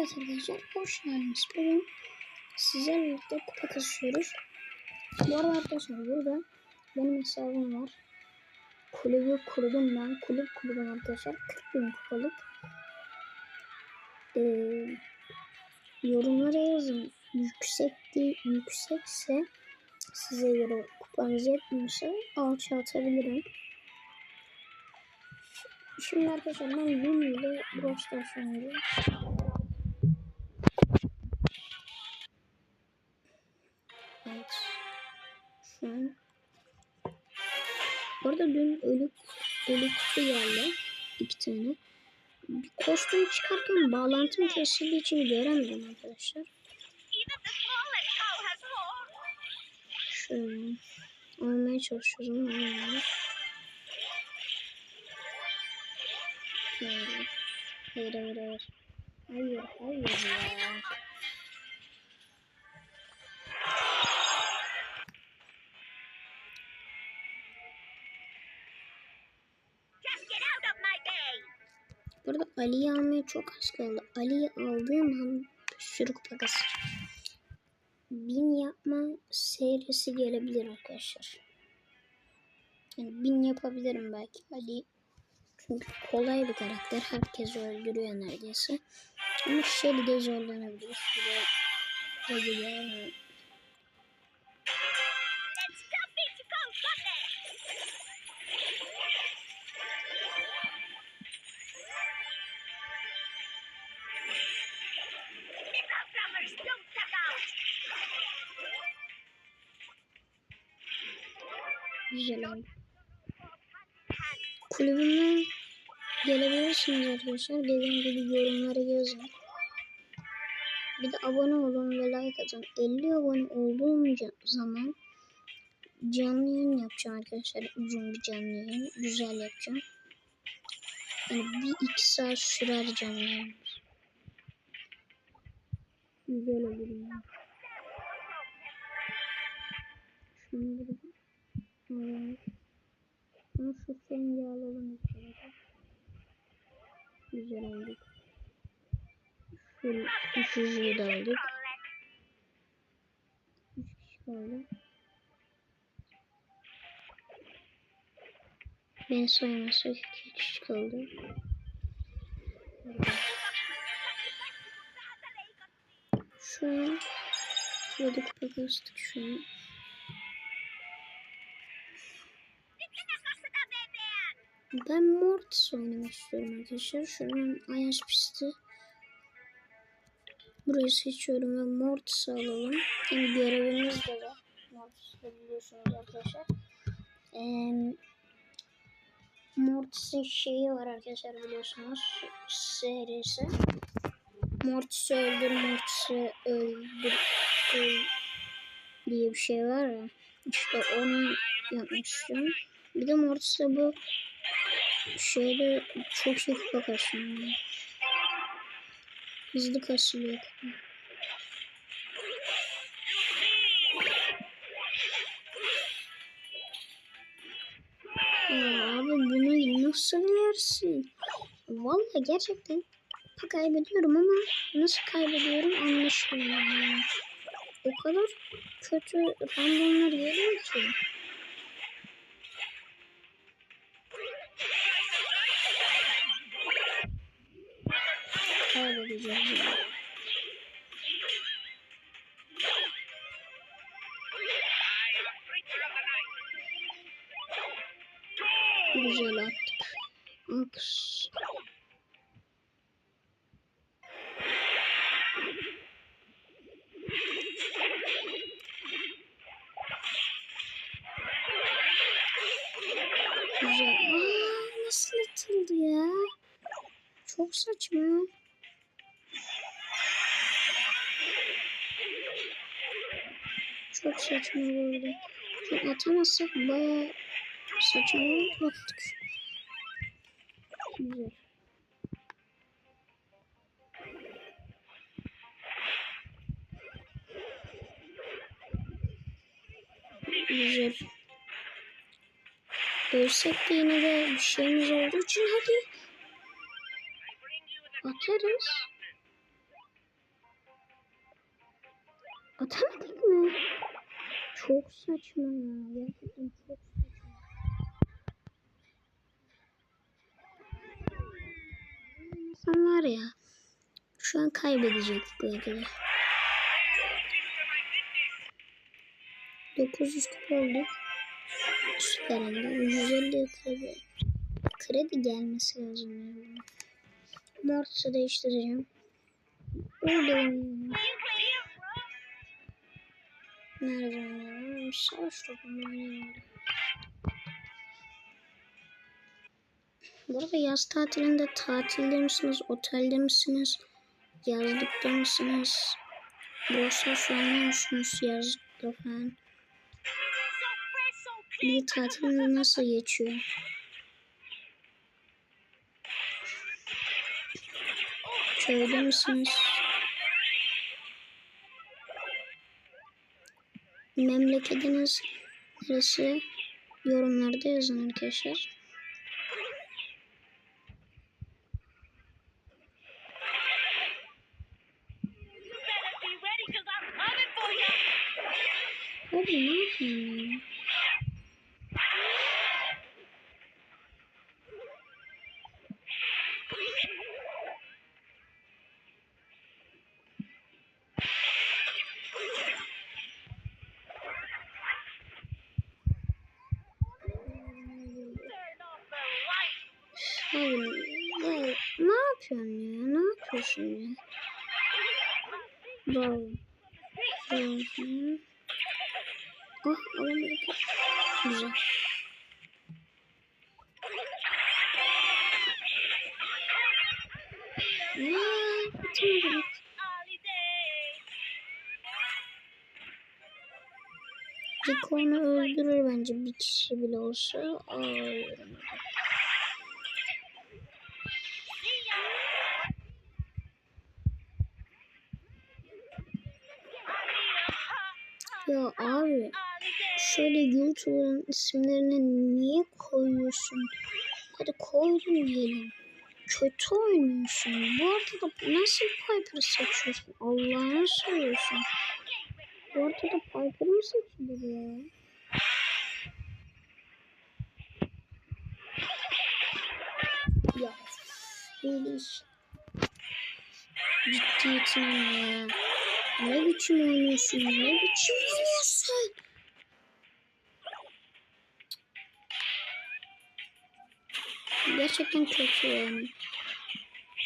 Arkadaşlar hoş geldiniz. Bugün sizlerle birlikte kupa kasıyoruz. Bu arada arkadaşlar burada benim hesabım var. Kulübü kurdum ben. Kulüp kurdum arkadaşlar. 40 bin kupalık. Ee, yorumlara yazın. Yüksek değil, yüksekse size göre kupanız yetmiyorsa alçaltabilirim. Şimdi arkadaşlar ben Lumi ile Brawl Stars oynuyorum. An. Bu arada dün ölü, ölü kutu geldi. iki tane. Bir kostüm çıkarken bağlantım kesildiği için göremedim arkadaşlar. Şöyle. Almaya çalışıyorum. Almaya. Hayır hayır hayır. Hayır hayır ya. Ali'yi almaya çok az kaldı. Ali'yi aldığım an sürü kupa. Bin yapma serisi gelebilir arkadaşlar. Yani bin yapabilirim belki Ali. Çünkü kolay bir karakter. Herkesi öldürüyor neredeyse. Ama zorlanabilir. Bir de Ali de güzel oldu. Kulübüme gelebilirsiniz arkadaşlar. Dediğim gibi yorumlara yazın. Bir de abone olun ve like atın. 50 abone olduğum zaman canlı yayın yapacağım arkadaşlar. Uzun bir canlı yayın. Güzel yapacağım. Yani bir iki saat sürer canlı yayın. Güzel olur yani. Rengi alalım olarak. Güzel aldık. Şu üçüncüyü de aldık. Üç kişi kaldı. Ben saymazsak iki kişi kaldı. Şu an şurada kupa kastık Ben Mortis oynamak istiyorum arkadaşlar. Şuradan Ayas pisti. Burayı seçiyorum ve Mortis alalım. Yani görevimiz de var. Mortis'te biliyorsunuz arkadaşlar. Ee, Mortis'in şeyi var arkadaşlar biliyorsunuz. Serisi. Mortis'i öldür, Mortis'i öldür, öl diye bir şey var ya. İşte onu istiyorum. Bir de Mortis'te bu şeyde çok iyi kupa kasıyor. Hızlı kasılıyor kupa. Abi bunu nasıl yersin? Vallahi gerçekten kupa kaybediyorum ama nasıl kaybediyorum anlaşılmıyor. O kadar kötü randomlar geliyor ki. Kaybedeceğim. ya. Güzel attık. Aks. Güzel. Aa, nasıl atıldı ya? Çok saçma. Çok saçma oldu. Çok atamazsak bayağı saçma attık. Güzel. Güzel. Ölsek de yine de bir şeyimiz olduğu için hadi atarız. Atamadık mı? Çok saçma ya. Gerçekten çok saçma. Sen var ya. Şu an kaybedecektik belki de. 900 kupa olduk. Süper elde. 150 kredi. Kredi gelmesi lazım. Yani. Mortis'ı değiştireceğim. Öyle. Nerede oynayalım? Savaş. Bu arada yaz tatilinde tatilde misiniz? Otelde misiniz? Yazlıkta mısınız? Borsa oynuyor musunuz yazlıkta falan? Bir tatilinde nasıl geçiyor? Köyde misiniz? Memleketiniz neresi? Yorumlarda yazın arkadaşlar. You better be Abi ya, ne yapıyorsun ya? Ne yapıyorsun ya? Bravo. Ah alamadık. Güzel. Holiday. Rico onu öldürür bence bir kişi bile olsa. Aa, Ya abi şöyle YouTuber'ın isimlerini niye koyuyorsun? Hadi koydun diyelim. Kötü oynuyorsun. Bu arada da nasıl Piper'ı seçiyorsun? Allah'ını seviyorsun. Bu arada da Piper mı seçilir ya? Ya böyle iş. Ciddiyetin ya. Ne biçim oynuyorsun? Ne biçim oynuyorsun? Gerçekten kötü yani.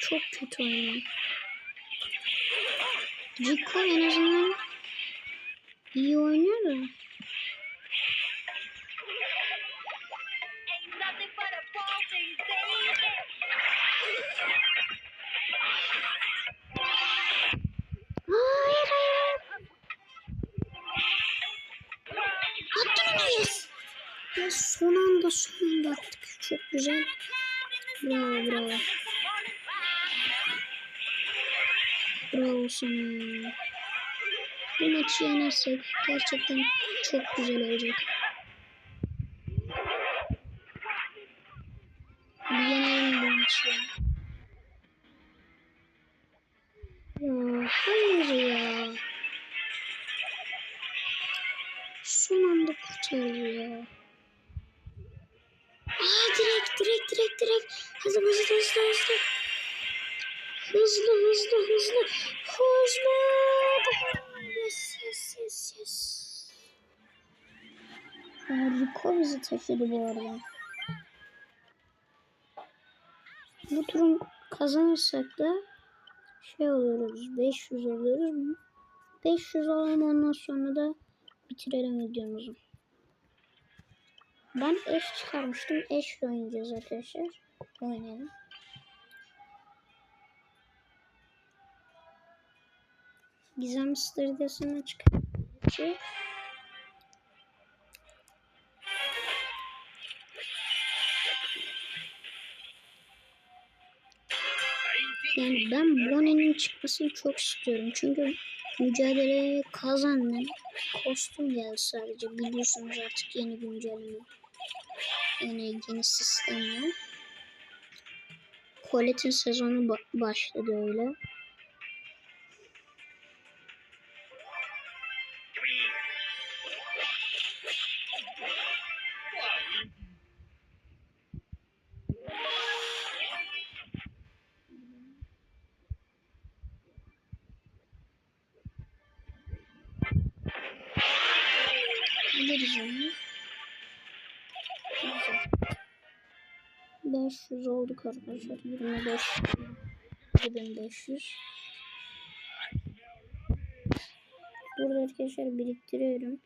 Çok kötü oynuyor. Rico en azından iyi oynuyor da. Ya son anda son attık. Çok güzel. Bravo bravo. Bravo sana. Bu maçı yenersek gerçekten çok güzel olacak. Hızlı hızlı hızlı hızlı. Hızlı hızlı. Yes yes yes yes. Harika bizi taşıdı bu arada. Bu turun kazanırsak da şey oluyoruz 500 oluyoruz 500 olalım ondan sonra da bitirelim videomuzu ben eş çıkarmıştım eşle oynayacağız arkadaşlar oynayalım Gizem Stardust'ını çıkartacağız Yani ben Bonnie'nin çıkmasını çok istiyorum. Çünkü mücadeleye kazandım. Kostüm geldi sadece. Biliyorsunuz artık yeni güncelleme. Yani yeni sistemle. Colette'in sezonu ba- başladı öyle. Alabiliriz onu. Güzel. 500 olduk arkadaşlar. 25 2500 Burada arkadaşlar biriktiriyorum.